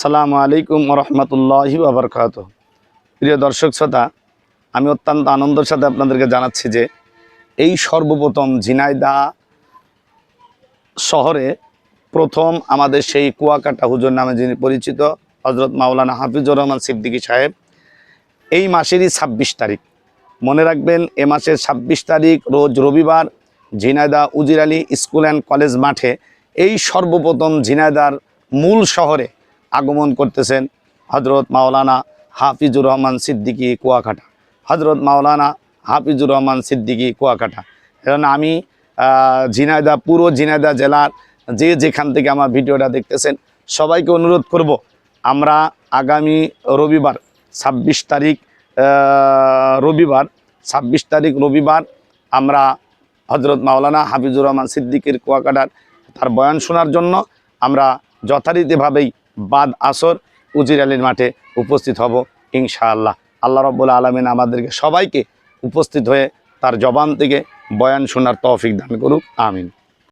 সালামু আলাইকুম রহমতুল্লাহি আবরকাত প্রিয় দর্শক শ্রোতা, আমি অত্যন্ত আনন্দের সাথে আপনাদেরকে জানাচ্ছি যে এই সর্বপ্রথম ঝিনাইদা শহরে প্রথম আমাদের সেই কুয়াকাটা হুজুর নামে যিনি পরিচিত হজরত মাওলানা হাফিজুর রহমান সিদ্দিকী সাহেব, এই মাসেরই ছাব্বিশ তারিখ। মনে রাখবেন, এ মাসের ছাব্বিশ তারিখ, রোজ রবিবার ঝিনাইদা উজির আলী স্কুল অ্যান্ড কলেজ মাঠে এই সর্বপ্রথম ঝিনাইদার মূল শহরে আগমন করতেছেন হজরত মাওলানা হাফিজুর রহমান সিদ্দিকী কুয়াকাটা। হজরত মাওলানা হাফিজুর রহমান সিদ্দিকী কুয়াকাটা। এখন আমি ঝিনাইদা পুরো ঝিনাইদা জেলার যে যেখান থেকে আমার ভিডিওটা দেখতেছেন, সবাইকে অনুরোধ করব, আমরা আগামী রবিবার, ছাব্বিশ তারিখ রবিবার, ছাব্বিশ তারিখ রবিবার আমরা হজরত মাওলানা হাফিজুর রহমান সিদ্দিকের কুয়াকাটার তার বয়ান শোনার জন্য আমরা যথারীতিভাবেই বাদ আসর উজির আলীর মাঠে উপস্থিত হব ইনশাআল্লাহ। আল্লাহ রব্বুল আলমিন আমাদেরকে সবাইকে উপস্থিত হয়ে তার জবান থেকে বয়ান শোনার তৌফিক দান করুক, আমিন।